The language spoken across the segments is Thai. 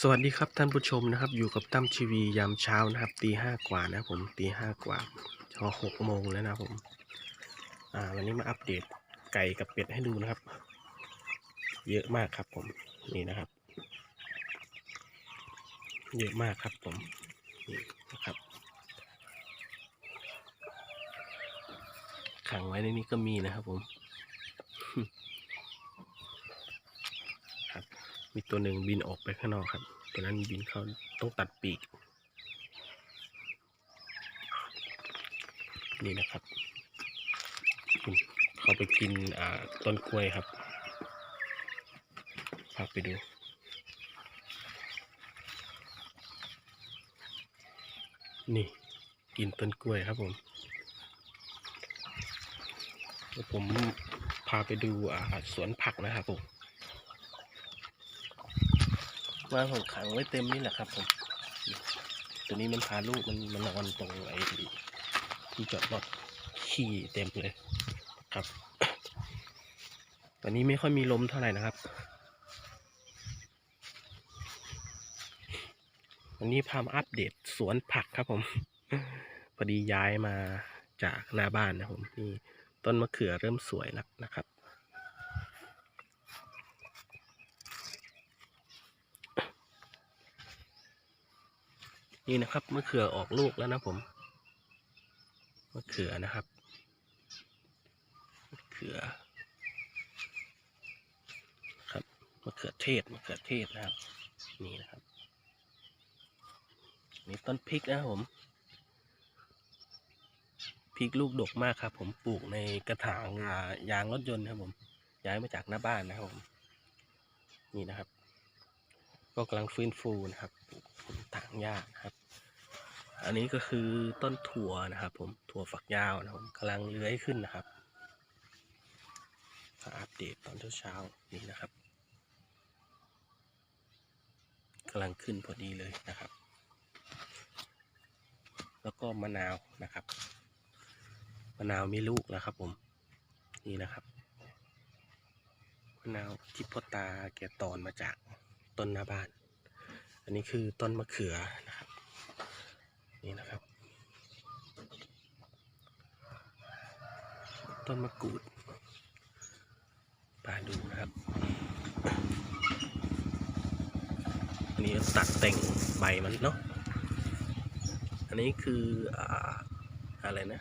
สวัสดีครับท่านผู้ชมนะครับ อยู่กับตั้มทีวียามเช้านะครับตีห้ากว่านะผมตีห้ากว่าชอหกโมงแล้วนะผมอ่าวันนี้มาอัปเดตไก่กับเป็ดให้ดูนะครับ เยอะมากครับผมนี่นะครับ เยอะมากครับผมนี่นะครับขังไว้ในนี้ก็มีนะครับผม ครับ มีตัวหนึ่งบินออกไปข้างนอกครับ ตัวนั้นบินเข้าต้องตัดปีก นี่นะครับ เขาไปกินต้นกล้วยครับ พาไปดูนี่กินต้นกล้วยครับผมเดี๋ยวผมพาไปดูสวนผักนะครับผม วางของขังไว้เต็มนี่แหละครับผม ตัวนี้มันพาลูกมันมันนอนตรงไอ้ที่จอดรถขี้เต็มเลยครับวันนี้ไม่ค่อยมีลมเท่าไหร่นะครับวันนี้พามาอัปเดตสวนผักครับผม พอดีย้ายมาจากหน้าบ้านนะผมนี่ต้นมะเขือเริ่มสวยแล้วนะครับ นี่นะครับมะเขือออกลูกแล้วนะผมมะเขือนะครับมะเขือครับมะเขือเทศมะเขือเทศนะครับ นี่นะครับนี่ต้นพริกนะครับผมพริกลูกดกมากครับ ผมปลูกในกระถางยางรถยนต์ครับผม ย้ายมาจากหน้าบ้านนะครับผม นี่นะครับ ก็กำลังฟื้นฟูนะครับางหญ้านะครับ อันนี้ก็คือต้นถั่วนะครับ ผมถั่วฝักยาวนะครับผมกำลังเลื้อยขึ้นนะครับอัปเดตตอนเช้าๆนี่นะครับกำลังขึ้นพอดีเลยนะครับ แล้วก็มะนาวนะครับ มะนาวมีลูกแล้วครับ ผมนี่นะครับมะนาวที่พ่อตาแกตอนมาจากต้นหน้าบ้าน อันนี้คือต้นมะเขือนะครับนี่นะครับ ต้นมะกรูดปาดูนะครับอันนี้ตัดแต่งใบมันเนาะอันนี้คืออ่าอะไรนะ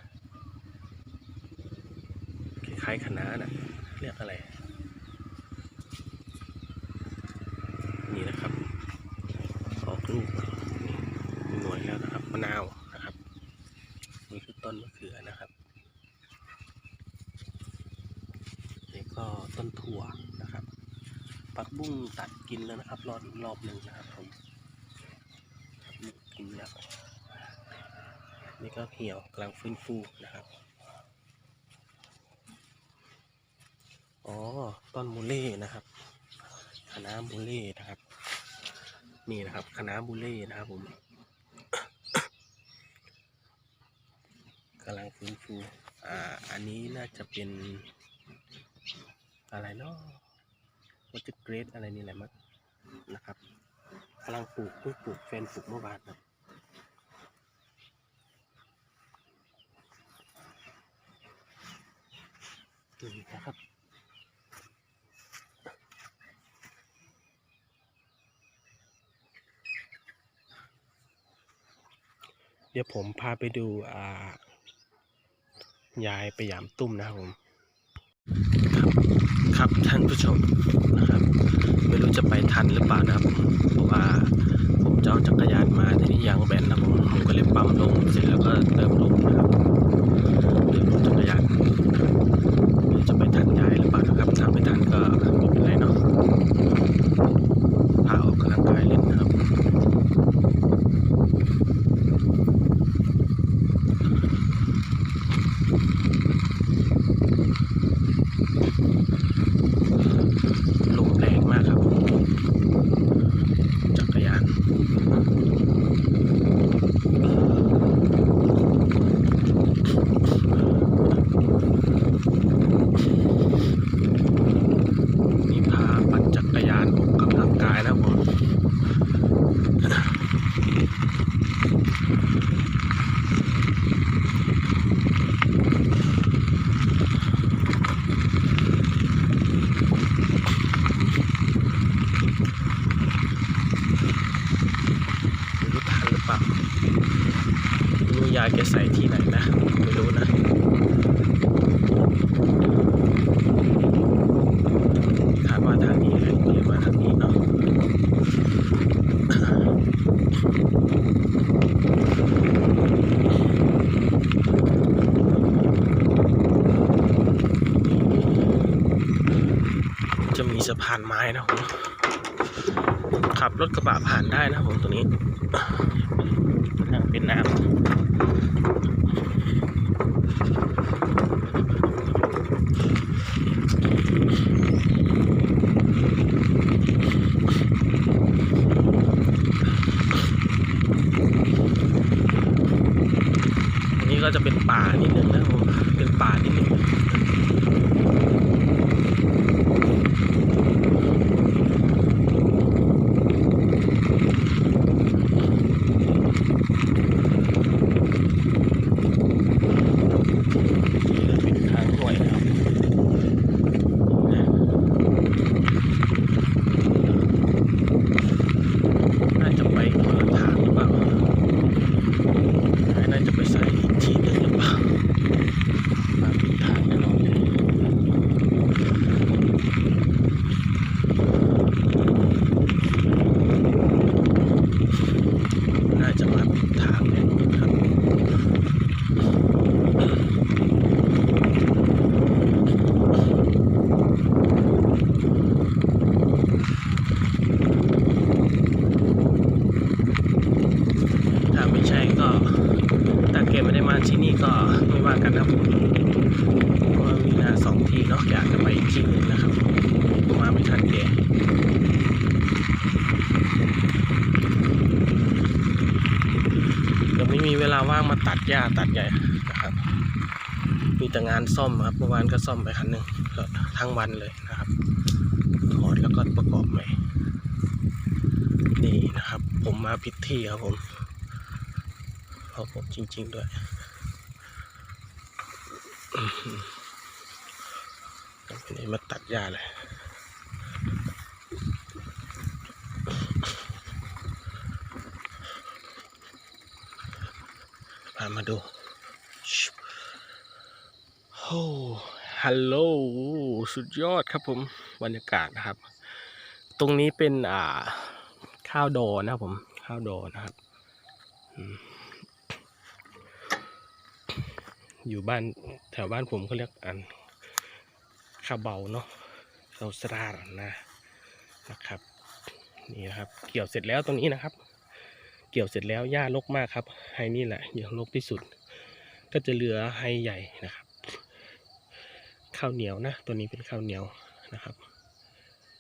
คล้ายๆคะนะเรียกอะไร นี่นะครับ ออกลูกนี่มีหน่วยแล้วนะครับมะนาวนะครับนี่คือต้นมะเขือนะครับนี่ก็ต้นถั่วนะครับผักบุ้งตัดกินแล้วนะครับ รอบรอบหนึ่งนะครับผมกินแล้วนี่ก็เหี่ยวกำลังฟื้นฟูนะครับอ๋อต้นมูเล่นะครับคณะมูเล่นะครับนี่นะครับคณะมูเล่นะครับผม กำลังฟื้นฟูอ่าอันนี้น่าจะเป็นอะไรเนาะวัตเกรดอะไรนี่แหละมั้งนะครับกำลังปลูกเพิ่งปลูกแฟนปลูกเมื่อวานครับนี่นะครับเดี๋ยวผมพาไปดูอ่า ยายไปยามตุ้มนะครับผมครับครับท่านผู้ชมนะครับ ไม่รู้จะไปทันหรือเปล่านะครับผมเพราะว่าผมจะเอาจักรยานมาทีนี้ยางแบนนะผมผมก็เลยปั๊มลงเสร็จแล้วก็เริ่มลมนะครับเริ่มลมจักรยานไม่รู้จะไปทันยายหรือเปล่านะครับถ้าไม่ทันก็ไม่เป็นไรเนาะพาออกกำลังกายเล่นนะครับ ลมแรงมากครับผมจักรยาน นี่พาปั่นจักรยานออกกำลังกายนะครับผม ยายแกใส่ที่ไหนนะ ไม่รู้นะ คาดว่าทางนี้เลยเรียกว่าทางนี้เนาะ จะมีสะพา นไม้นะผมขับรถกระบะผ่านได้นะผมตัวนี้เป็นน้ำนนี้ก็จะเป็นป่านิดนึงนะผมเป็นป่านิดนึง เป็นทางห้วยนะครับน่าจะไปคนละทางหรือเปล่าน่าจะไปใส่อีกทีหนึงหรือเปล่ามาผิดทางแน่นอนเลยน่าจะมาผิดทางแน่นอนครับ ถ้าไม่ใช่ก็ถ้าเกมไม่ได้มาที่นี่ก็ไม่ว่ากั นะครับผมว่ามีนาสองที่เนาะอยากจะไปอีกที่หนึ่งนะครับ มาไม่ทันแกยังไม่มีเวลาว่างมาตัดหญ้าตัดใหญ่นะครับ มีแต่งานซ่อมครับเมื่อวานก็ซ่อมไปคันหนึ่งก็ทั้งวันเลยนะครับถอดแล้วก็ประกอบใหม่นี่นะครับ ผมมาผิดที่ครับผมขอผมจริง ๆ ด้วย อื้อหือวันนี้มาตัดหญ้าเลยพามาดูโอ้ฮัลโหล สุดยอดครับผม บรรยากาศนะครับ ตรงนี้เป็นอ่าข้าวโดอนะครับผม ข้าวโดอนะครับ อืม อยู่บ้านแถวบ้านผมเขาเรียกอันข้าวเบาเนาะข้าวสราดนะนะครับนี่นะครับ เกี่ยวเสร็จแล้วตรงนี้นะครับ เกี่ยวเสร็จแล้วหญ้ารกมากครับไฮนี่แหละยังรกที่สุด ก็จะเหลือไฮใหญ่นะครับข้าวเหนียวนะ ตัวนี้เป็นข้าวเหนียวนะครับ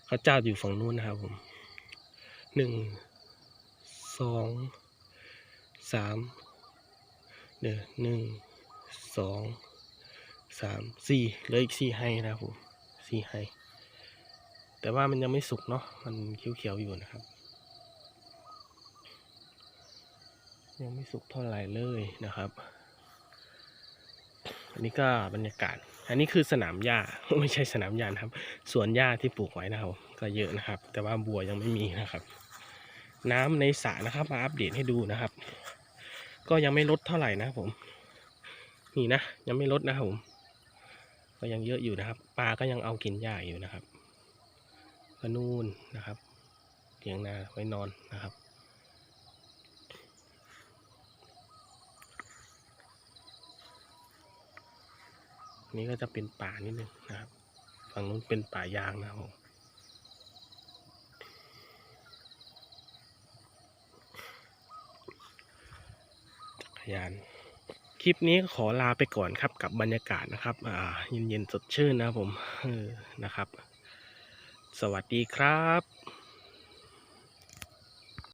ข้าวเจ้าอยู่ฝั่งนู้นนะครับผมหนึ่งสองสามเดี๋ยวหนึ่ง สองสามสี่เหลืออีกสี่ให้นะครับผมสี่ให้แต่ว่ามันยังไม่สุกเนาะมันเขียวๆอยู่นะครับ ยังไม่สุกเท่าไหร่เลยนะครับ อันนี้ก็บรรยากาศ อันนี้คือสนามหญ้าไม่ใช่สนามหญ้านะครับสวนหญ้าที่ปลูกไว้นะครับ ก็เยอะนะครับ แต่ว่าบัวยังไม่มีนะครับ น้ำในสระนะครับ มาอัปเดตให้ดูนะครับ ก็ยังไม่ลดเท่าไหร่นะครับผม นี่นะยังไม่ลดนะครับผมก็ยังเยอะอยู่นะครับปลาก็ยังเอากินหญ้าอยู่นะครับก็นู่นนะครับเถียงนาไว้นอนนะครับนี่ก็จะเป็นป่านิดนึงนะครับ ฝั่งนู้นเป็นป่ายางนะครับผมจักรยาน ลิปนี้ขอลาไปก่อนครับกับบรรยากาศนะครับอ่าเย็นๆสดชื่นนะผมนะครับ สวัสดีครับ